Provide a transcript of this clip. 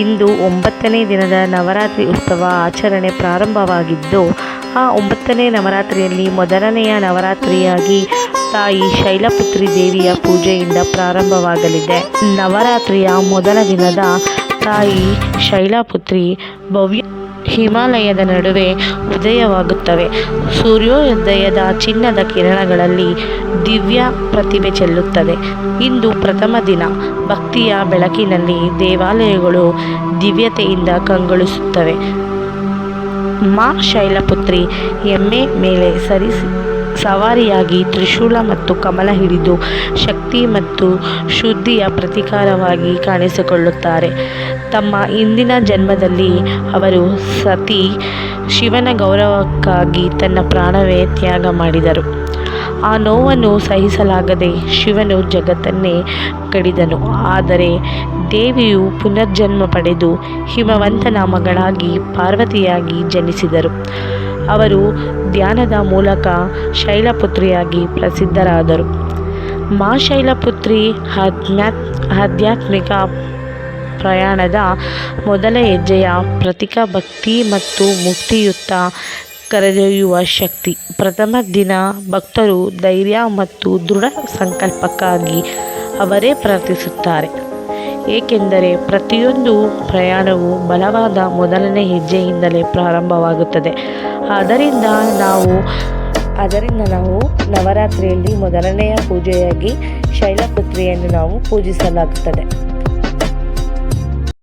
ಇಂದು ಒಂಬತ್ತನೇ ದಿನದ ನವರಾತ್ರಿ ಉತ್ಸವ ಆಚರಣೆ ಪ್ರಾರಂಭವಾಗಿದ್ದು, ಆ ಒಂಬತ್ತನೇ ನವರಾತ್ರಿಯಲ್ಲಿ ಮೊದಲನೆಯ ನವರಾತ್ರಿಯಾಗಿ ತಾಯಿ ಶೈಲಪುತ್ರಿ ದೇವಿಯ ಪೂಜೆಯಿಂದ ಪ್ರಾರಂಭವಾಗಲಿದೆ. ನವರಾತ್ರಿಯ ಮೊದಲ ದಿನದ ತಾಯಿ ಶೈಲಪುತ್ರಿ ಭವ್ಯ ಹಿಮಾಲಯದ ನಡುವೆ ಉದಯವಾಗುತ್ತವೆ. ಸೂರ್ಯೋದಯದ ಚಿನ್ನದ ಕಿರಣಗಳಲ್ಲಿ ದಿವ್ಯ ಪ್ರತಿಭೆ ಚೆಲ್ಲುತ್ತದೆ. ಇಂದು ಪ್ರಥಮ ದಿನ. ಭಕ್ತಿಯ ಬೆಳಕಿನಲ್ಲಿ ದೇವಾಲಯಗಳು ದಿವ್ಯತೆಯಿಂದ ಕಂಗೊಳಿಸುತ್ತವೆ. ಮಾ ಶೈಲಪುತ್ರಿ ಎಮ್ಮೆ ಮೇಲೆ ಸರಿಸಿ ಸವಾರಿಯಾಗಿ ತ್ರಿಶೂಲ ಮತ್ತು ಕಮಲ ಹಿಡಿದು ಶಕ್ತಿ ಮತ್ತು ಶುದ್ಧಿಯ ಪ್ರತೀಕಾರವಾಗಿ ಕಾಣಿಸಿಕೊಳ್ಳುತ್ತಾರೆ. ತಮ್ಮ ಇಂದಿನ ಜನ್ಮದಲ್ಲಿ ಅವರು ಸತಿ ಶಿವನ ಗೌರವಕ್ಕಾಗಿ ತನ್ನ ಪ್ರಾಣವೇ ತ್ಯಾಗ ಮಾಡಿದರು. ಆ ನೋವನ್ನು ಸಹಿಸಲಾಗದೆ ಶಿವನು ಜಗತ್ತನ್ನೇ ಕಡಿದನು. ಆದರೆ ದೇವಿಯು ಪುನರ್ಜನ್ಮ ಪಡೆದು ಹಿಮವಂತನ ಮಗಳಾಗಿ ಪಾರ್ವತಿಯಾಗಿ ಜನಿಸಿದರು. ಅವರು ಧ್ಯಾನದ ಮೂಲಕ ಶೈಲಪುತ್ರಿಯಾಗಿ ಪ್ರಸಿದ್ಧರಾದರು. ಮಾ ಶೈಲಪುತ್ರಿ ಆಧ್ಯಾತ್, ಆಧ್ಯಾತ್ಮಿಕ ಪ್ರಯಾಣದ ಮೊದಲ ಹೆಜ್ಜೆಯ ಪ್ರತೀಕ ಭಕ್ತಿ ಮತ್ತು ಮುಕ್ತಿಯುತ್ತ ಕರೆದೊಯ್ಯುವ ಶಕ್ತಿ. ಪ್ರಥಮ ದಿನ ಭಕ್ತರು ಧೈರ್ಯ ಮತ್ತು ದೃಢ ಸಂಕಲ್ಪಕ್ಕಾಗಿ ಅವರೇ ಪ್ರಾರ್ಥಿಸುತ್ತಾರೆ. ಏಕೆಂದರೆ ಪ್ರತಿಯೊಂದು ಪ್ರಯಾಣವು ಬಲವಾದ ಮೊದಲನೇ ಹೆಜ್ಜೆಯಿಂದಲೇ ಪ್ರಾರಂಭವಾಗುತ್ತದೆ. ಆದ್ದರಿಂದ ನಾವು ಅದರಿಂದ ನಾವು ನವರಾತ್ರಿಯಲ್ಲಿ ಮೊದಲನೆಯ ಪೂಜೆಯಾಗಿ ಶೈಲಪುತ್ರಿಯನ್ನು ನಾವು ಪೂಜಿಸಲಾಗುತ್ತದೆ.